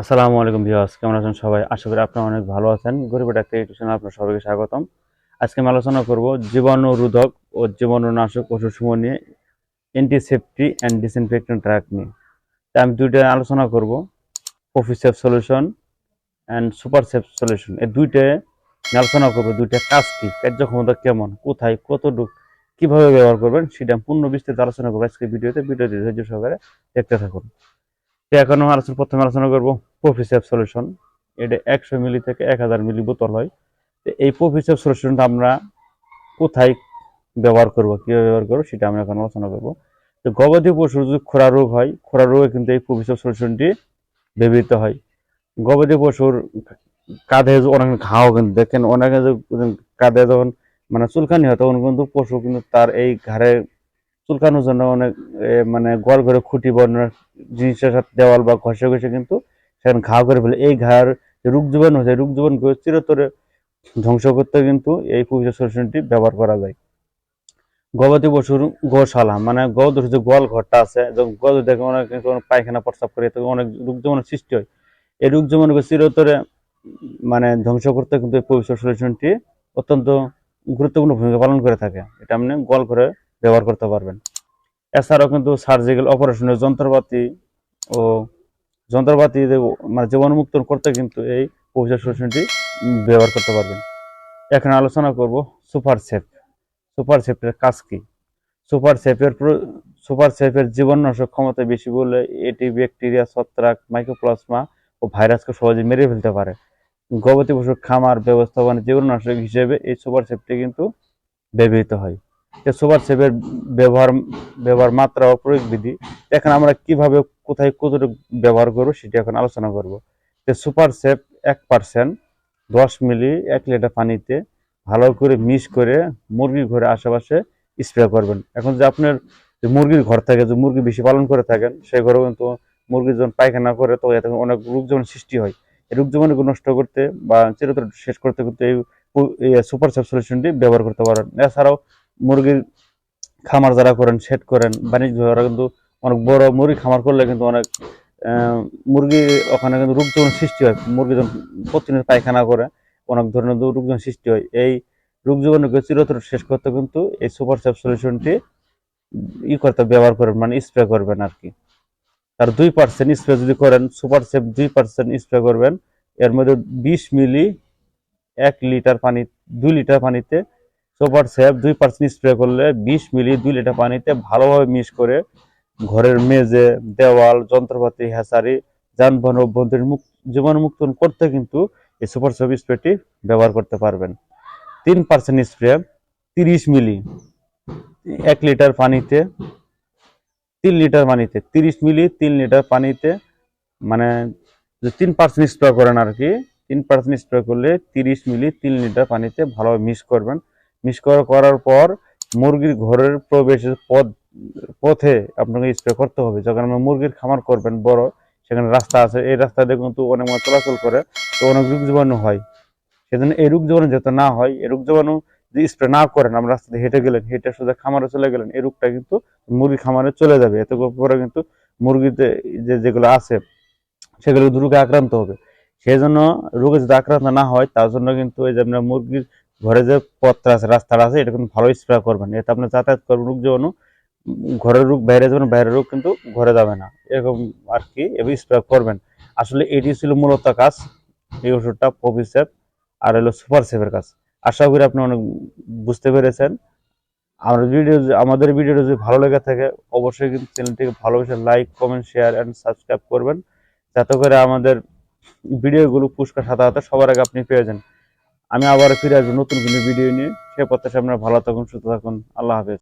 আসসালামু আলাইকুম ভিউয়ার্স, কেমন আছেন সবাই? আশা করি আপনারা অনেক ভালো আছেন। গরিব একটা ইউটিউব আপনার সবাইকে স্বাগতম। আজকে আমি আলোচনা করব জীবাণু রোধক ও জীবাণুনাশক ওষুধ সমূহ নিয়ে অ্যান্টিসেপ্টি অ্যান্ড ডিসইনফেক্টেন্ট ট্রাক নিয়ে। তাই আমি দুইটা আলোচনা করব। প্রফিসেপ solution and super safe solution এই দুইটা আলোচনা করব, দুইটা কাজ কি, কার্যক্ষমতা কেমন, কোথায়, কতটুকু, কীভাবে ব্যবহার করবেন, সেটা পূর্ণ বিস্তারিত আলোচনা করব আজকে ভিডিওতে। ভিডিওতে ধৈর্য সহকারে দেখতে থাকুন। এখন আলোচনা প্রথমে আলোচনা করব প্রফিসেপ সলিউশন এটা একশো মিলি থেকে এক হাজার মিলি বোতল হয়। তো এই প্রফিসেপ সলিউশনটা আমরা কোথায় ব্যবহার করব, কীভাবে ব্যবহার করব, সেটা আমরা এখন আলোচনা করব। তো গবাদি পশুর যদি খোরা রোগ হয় খোরা রোগে কিন্তু এই প্রফিসেপ সলিউশনটি ব্যবহৃত হয়। গবাদি পশুর কাঁধে অনেক ঘাও কিন্তু, দেখেন অনেকে কাঁধে যখন মানে চুলকানি হয়, তখন কিন্তু পশু কিন্তু তার এই ঘাড়ে চুলকানোর জন্য অনেক মানে গোয়াল ঘরে খুঁটি বর্ণের জিনিসের সাথে দেওয়াল বা ঘষে ঘষে কিন্তু সেখানে ঘা করে ফেলে। এই ঘার যে রোগ জীবাণু হয়েছে রোগ জীবাণুকে চিরতরে ধ্বংস করতে কিন্তু এই পবিত্র সলিউশনটি ব্যবহার করা যায়। গবাদি পশুর গোশালা মানে গবাদি যে গোয়াল ঘরটা আছে গবাদি দেখে অনেক পায়খানা, প্রস্রাব করে, তখন অনেক রোগ জীবাণুর সৃষ্টি হয়। এই রোগ জীবাণুকে চিরতরে মানে ধ্বংস করতে কিন্তু এই পবিত্র সলিউশনটি অত্যন্ত গুরুত্বপূর্ণ ভূমিকা পালন করে থাকে। এটা আপনি গোয়াল ঘরে ব্যবহার করতে পারবেন। এছাড়াও কিন্তু সার্জিক্যাল অপারেশনের যন্ত্রপাতি ও যন্ত্রপাতি মানে জীবাণুমুক্ত করতে কিন্তু এই পবিত্র সলিউশনটি ব্যবহার করতে পারবেন। এখানে আলোচনা করব সুপার সেফ। সুপার সেফের কাজ কি? সুপার সেফের সুপার সেফের জীবাণুনাশক ক্ষমতা বেশি বলে এটি ব্যাকটেরিয়া, ছত্রাক মাইক্রোপ্লাজমা ও ভাইরাসকে সহজে মেরে ফেলতে পারে। গবাদি পশুর খামার ব্যবস্থাপনা জীবাণুনাশক হিসেবে এই সুপার সেফটি কিন্তু ব্যবহৃত হয়। সুপার সেফের ব্যবহার ব্যবহার মাত্রা ও প্রয়োগ বিধি এখন আমরা কীভাবে কোথায় কতটুকু ব্যবহার করব সেটা এখন আলোচনা করব। তো সুপার সেফ এক পার্সেন্ট, দশ মিলি, এক লিটার পানিতে ভালো করে মিক্স করে মুরগির ঘরে আশেপাশে স্প্রে করবেন। এখন যে আপনার যে মুরগির ঘর থাকে, যে মুরগি বেশি পালন করে থাকেন সেই ঘরে কিন্তু মুরগি যখন পায়খানা করে তো এতে অনেক রোগ যেমন সৃষ্টি হয়, এই রোগ জীবাণুকে নষ্ট করতে বা চিরতর শেষ করতে করতে এই সুপার সেফ সলিউশনটি ব্যবহার করতে পারেন। এছাড়াও মুরগির খামার যারা করেন, সেট করেন, বাণিজ্য যারা কিন্তু অনেক বড় মুরগি খামার করলে কিন্তু অনেক মুরগি ওখানে কিন্তু রোগ যেমন সৃষ্টি হয়। মুরগি যখন প্রতিনিয়ত পায়খানা করে, অনেক ধরনের রোগ যেমন সৃষ্টি হয়। এই রোগ জীবাণুকে চিরতর শেষ করতে কিন্তু এই সুপার সেফ সলিউশনটি ই করতে, ব্যবহার করবেন মানে স্প্রে করবেন আর কি। আর দুই পার্সেন্ট স্প্রে যদি করেন সুপার সেফ দুই পার্সেন্ট স্প্রে করবেন, এর মধ্যে বিশ মিলি এক লিটার পানি, দুই লিটার পানিতে সুপার সেফ, দুই পার্সেন্ট স্প্রে করলে বিশ মিলি দুই লিটার পানিতে ভালোভাবে মিক্স করে ঘরের মেঝে, দেওয়াল, যন্ত্রপাতি, হ্যাচারি, যানবাহন অভ্যন্তরীণ মুক জীবাণুমুক্ত করতে কিন্তু এই সুপার সেফ স্প্রেটি ব্যবহার করতে পারবেন। তিন পার্সেন্ট স্প্রে তিরিশ মিলি এক লিটার পানিতে, তিন লিটার পানিতে, তিরিশ মিলি তিন লিটার পানিতে মানে তিন পার্সেন্ট স্প্রে করেন আর কি, তিন পার্সেন্ট স্প্রে করলে তিরিশ মিলি তিন লিটার পানিতে ভালোভাবে মিক্স করবেন। মিক্স করার পর মুরগির ঘরের প্রবেশের পথ, পথে আপনাকে স্প্রে করতে হবে। যখন আপনি মুরগির খামার করবেন বড়, সেখানে রাস্তা আছে। এই রাস্তা দিয়ে কিন্তু অনেক মানুষ চলাচল করে, তো অনেক রোগ জীবাণু হয়। সেজন্য এই রোগ জীবাণু যাতে না হয়, এই রোগ জীবাণু যদি স্প্রে না করেন আমরা রাস্তা দিয়ে হেঁটে গেলেন, হেঁটে সোজা খামারে চলে গেলেন, এই রোগটা কিন্তু মুরগি খামারে চলে যাবে। এতে পরে কিন্তু মুরগিতে যে যেগুলো আছে, সেগুলো রোগে আক্রান্ত হবে। সেই জন্য রোগে যদি আক্রান্ত না হয়, তার জন্য কিন্তু এই যে আপনার মুরগির ঘরে যে পথটা আছে রাস্তাটা আছে এটা কিন্তু ভালো স্প্রে করবেন। এতে আপনি যাতায়াত করবেন রোগ উম, ঘরের রোগ বাইরে যাবেন বাইরের রোগ কিন্তু ঘরে যাবে না। এরকম আর কি এভাবে স্প্রে করবেন। আসলে এটি ছিল মূলত কাজ এই ওষুধটা পপিসেপ আর হলো সুপার সেভের কাজ। আশা করি আপনি অনেক বুঝতে পেরেছেন। আমার ভিডিও আমাদের ভিডিওটা যদি ভালো লেগে থাকে অবশ্যই কিন্তু চ্যানেলটিকে ভালোবেসে like comment share and subscribe করবেন। যাতে করে আমাদের ভিডিওগুলো পুরস্কার সাথে সাথে সবার আগে আপনি পেয়ে যান। আমি আবার ফিরে আসব নতুন কোনো ভিডিও নিয়ে। সে প্রত্যাশা আপনারা ভালো থাকুন, সুস্থ থাকুন। আল্লাহ হাফেজ।